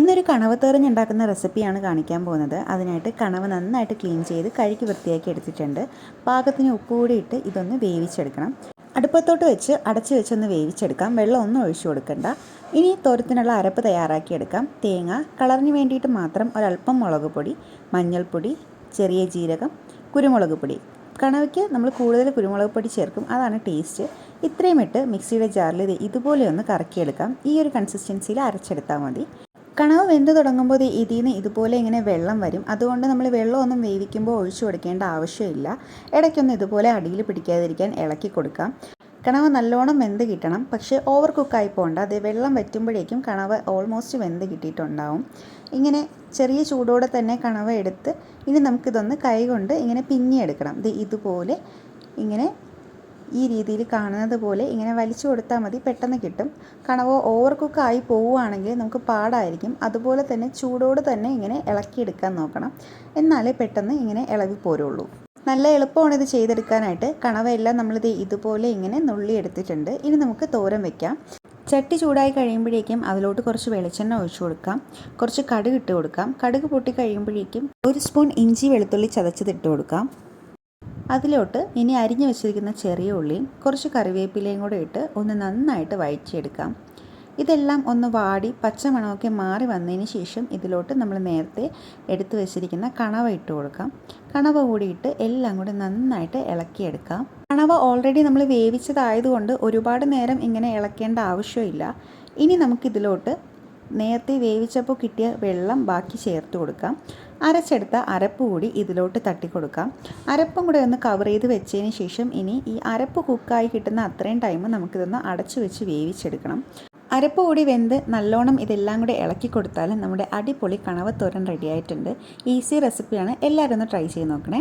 ഇന്നൊരു കണവ് തെറിഞ്ഞ് ഉണ്ടാക്കുന്ന റെസിപ്പിയാണ് കാണിക്കാൻ പോകുന്നത്. അതിനായിട്ട് കണവ് നന്നായിട്ട് ക്ലീൻ ചെയ്ത് കഴുകി വൃത്തിയാക്കി എടുത്തിട്ടുണ്ട്. പാകത്തിന് ഉപ്പ് കൂടി ഇട്ട് ഇതൊന്ന് വേവിച്ചെടുക്കണം. അടുപ്പത്തോട്ട് വെച്ച് അടച്ചു വെച്ചൊന്ന് വേവിച്ചെടുക്കാം. വെള്ളം ഒന്നും ഒഴിച്ചു കൊടുക്കണ്ട. ഇനി തോരത്തിനുള്ള അരപ്പ് തയ്യാറാക്കിയെടുക്കാം തേങ്ങ കളറിന് വേണ്ടിയിട്ട് മാത്രം ഒരല്പം മുളക് പൊടി മഞ്ഞൾപ്പൊടി ചെറിയ ജീരകം കുരുമുളക് പൊടി. കണവയ്ക്ക് നമ്മൾ കൂടുതൽ കുരുമുളക് പൊടി ചേർക്കും. അതാണ് ടേസ്റ്റ്. ഇത്രയും ഇട്ട് മിക്സിയുടെ ജാറിൽ ഇത് ഇതുപോലെ ഒന്ന് കറക്കിയെടുക്കാം. ഈ ഒരു കൺസിസ്റ്റൻസിയിൽ അരച്ചെടുത്താൽ മതി. കണവ് വെന്ത് തുടങ്ങുമ്പോൾ ഇതിൽ നിന്ന് ഇതുപോലെ ഇങ്ങനെ വെള്ളം വരും. അതുകൊണ്ട് നമ്മൾ വെള്ളമൊന്നും വേവിക്കുമ്പോൾ ഒഴിച്ചു കൊടുക്കേണ്ട ആവശ്യമില്ല. ഇടയ്ക്കൊന്ന് ഇതുപോലെ അടിയിൽ പിടിക്കാതിരിക്കാൻ ഇളക്കി കൊടുക്കാം. കണവ് നല്ലോണം വെന്ത് കിട്ടണം. പക്ഷേ ഓവർ കുക്കായി പോകണ്ട. അത് വെള്ളം വറ്റുമ്പോഴേക്കും കണവ് ഓൾമോസ്റ്റ് വെന്ത് കിട്ടിയിട്ടുണ്ടാവും. ഇങ്ങനെ ചെറിയ ചൂടോടെ തന്നെ കണവ എടുത്ത് ഇനി നമുക്കിതൊന്ന് കൈ കൊണ്ട് ഇങ്ങനെ പിന്നിയെടുക്കണം. ഇത് ഇതുപോലെ ഇങ്ങനെ ഈ രീതിയിൽ കാണുന്നത് പോലെ ഇങ്ങനെ വലിച്ചു കൊടുത്താൽ മതി പെട്ടെന്ന് കിട്ടും. കണവ ഓവർ കുക്കായി പോവുകയാണെങ്കിൽ നമുക്ക് പാടായിരിക്കും. അതുപോലെ തന്നെ ചൂടോട് തന്നെ ഇങ്ങനെ ഇളക്കിയെടുക്കാൻ നോക്കണം. എന്നാലേ പെട്ടെന്ന് ഇങ്ങനെ ഇളകി പോരുള്ളൂ. നല്ല എളുപ്പമാണ് ഇത് ചെയ്തെടുക്കാനായിട്ട്. കണവയെല്ലാം നമ്മളിത് ഇതുപോലെ ഇങ്ങനെ നുള്ളി എടുത്തിട്ടുണ്ട്. ഇനി നമുക്ക് തോരൻ വെക്കാം. ചട്ടി ചൂടായി കഴിയുമ്പോഴേക്കും അതിലോട്ട് കുറച്ച് വെളിച്ചെണ്ണ ഒഴിച്ചു കൊടുക്കാം. കുറച്ച് കടുക് ഇട്ട് കൊടുക്കാം. കടുക് പൊട്ടി കഴിയുമ്പോഴേക്കും ഒരു സ്പൂൺ ഇഞ്ചി വെളുത്തുള്ളി ചതച്ചത് ഇട്ട് കൊടുക്കാം. അതിലോട്ട് ഇനി അരിഞ്ഞു വെച്ചിരിക്കുന്ന ചെറിയ ഉള്ളിയും കുറച്ച് കറിവേപ്പിലയും കൂടെ ഇട്ട് ഒന്ന് നന്നായിട്ട് വഴറ്റിയെടുക്കാം. ഇതെല്ലാം ഒന്ന് വാടി പച്ചമണമൊക്കെ മാറി വന്നതിന് ശേഷം ഇതിലോട്ട് നമ്മൾ നേരത്തെ എടുത്തു വെച്ചിരിക്കുന്ന കണവ ഇട്ട് കൊടുക്കാം. കണവ കൂടിയിട്ട് എല്ലാം കൂടി നന്നായിട്ട് ഇളക്കിയെടുക്കാം. കണവ ഓൾറെഡി നമ്മൾ വേവിച്ചതായതുകൊണ്ട് ഒരുപാട് നേരം ഇങ്ങനെ ഇളക്കേണ്ട ആവശ്യമില്ല. ഇനി നമുക്കിതിലോട്ട് നേരത്തെ വേവിച്ചപ്പോൾ കിട്ടിയ വെള്ളം ബാക്കി ചേർത്ത് കൊടുക്കാം. അരച്ചെടുത്ത അരപ്പ് കൂടി ഇതിലോട്ട് തട്ടി കൊടുക്കാം അരപ്പും കൂടെ ഒന്ന് കവർ ചെയ്ത് വെച്ചതിന് ശേഷം ഇനി ഈ അരപ്പ് കുക്കായി കിട്ടുന്ന അത്രയും ടൈം നമുക്കിതൊന്ന് അടച്ചു വെച്ച് വേവിച്ചെടുക്കണം. അരപ്പ് കൂടി വെന്ത് നല്ലോണം ഇതെല്ലാം കൂടി ഇളക്കി കൊടുത്താൽ നമ്മുടെ അടിപൊളി കണവത്തോരൻ റെഡി ആയിട്ടുണ്ട്. ഈസി റെസിപ്പിയാണ് എല്ലാവരും ഒന്ന് ട്രൈ ചെയ്ത് നോക്കണേ.